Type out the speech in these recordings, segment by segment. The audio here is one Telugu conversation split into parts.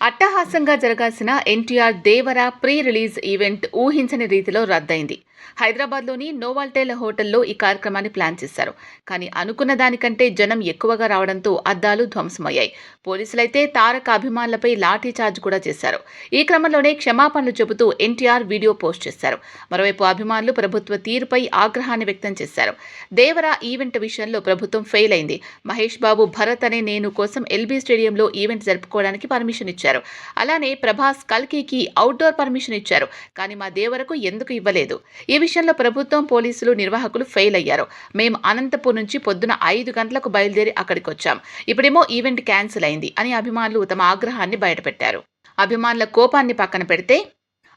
అట్టహాసంగా జరగాల్సిన NTR Devara pre release event ఊహించని రీతిలో రద్దయింది. హైదరాబాద్లోని నోవాల్టేల్ హోటల్లో ఈ కార్యక్రమాన్ని ప్లాన్ చేశారు. కానీ అనుకున్న దానికంటే జనం ఎక్కువగా రావడంతో అద్దాలు ధ్వంసమయ్యాయి. పోలీసులైతే తారక అభిమానులపై లాఠీ చార్జ్ కూడా చేశారు. ఈ క్రమంలోనే క్షమాపణలు చెబుతూ ఎన్టీఆర్ వీడియో పోస్ట్ చేశారు. మరోవైపు అభిమానులు ప్రభుత్వ తీరుపై ఆగ్రహాన్ని వ్యక్తం చేశారు. దేవర ఈవెంట్ విషయంలో ప్రభుత్వం ఫెయిల్ అయింది. మహేష్ బాబు భరత్ అనే నేను కోసం ఎల్బీ స్టేడియంలో ఈవెంట్ జరుపుకోవడానికి పర్మిషన్ ఇచ్చారు. అలానే ప్రభాస్ కల్కీకి అవుట్డోర్ పర్మిషన్ ఇచ్చారు. కానీ మా దేవరకు ఎందుకు ఇవ్వలేదు? ఈ విషయంలో ప్రభుత్వం పోలీసులు నిర్వాహకులు ఫెయిల్ అయ్యారు. మేము అనంతపూర్ నుంచి పొద్దున ఐదు గంటలకు బయలుదేరి అక్కడికి వచ్చాం ఇప్పుడేమో ఈవెంట్ క్యాన్సిల్ అయింది అని అభిమానులు తమ ఆగ్రహాన్ని బయటపెట్టారు. అభిమానుల కోపాన్ని పక్కన పెడితే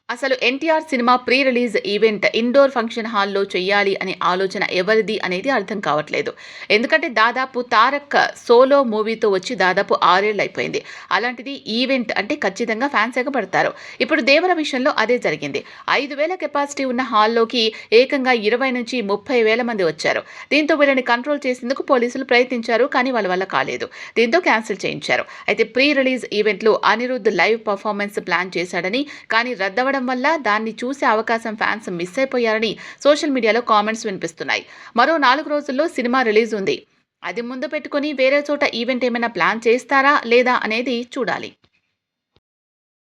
అసలు NTR cinema pre release event indoor function హాల్లో చేయాలి అనే ఆలోచన ఎవరిది అనేది అర్థం కావట్లేదు. ఎందుకంటే దాదాపు తారక్ సోలో మూవీతో వచ్చి దాదాపు ఆరేళ్ళు అయిపోయింది అలాంటిది ఈవెంట్ అంటే ఖచ్చితంగా ఫ్యాన్స్ ఎగబడతారు. ఇప్పుడు దేవర విషయంలో అదే జరిగింది. ఐదు వేల కెపాసిటీ ఉన్న హాల్లోకి ఏకంగా ఇరవై నుంచి ముప్పై వేల మంది వచ్చారు. దీంతో వీళ్ళని కంట్రోల్ చేసేందుకు పోలీసులు ప్రయత్నించారు కానీ వాళ్ళ వల్ల కాలేదు. దీంతో క్యాన్సిల్ చేయించారు. అయితే ప్రీ రిలీజ్ ఈవెంట్లో అనిరుద్ధ్ లైవ్ పర్ఫార్మెన్స్ ప్లాన్ చేశాడని కానీ రావడం వల్ల దాన్ని చూసే అవకాశం ఫ్యాన్స్ మిస్ అయిపోయారని సోషల్ మీడియాలో కామెంట్స్ వినిపిస్తున్నాయి. మరో నాలుగు రోజుల్లో సినిమా రిలీజ్ ఉంది. అది ముందు పెట్టుకుని వేరే చోట ఈవెంట్ ఏమైనా ప్లాన్ చేస్తారా లేదా అనేది చూడాలి.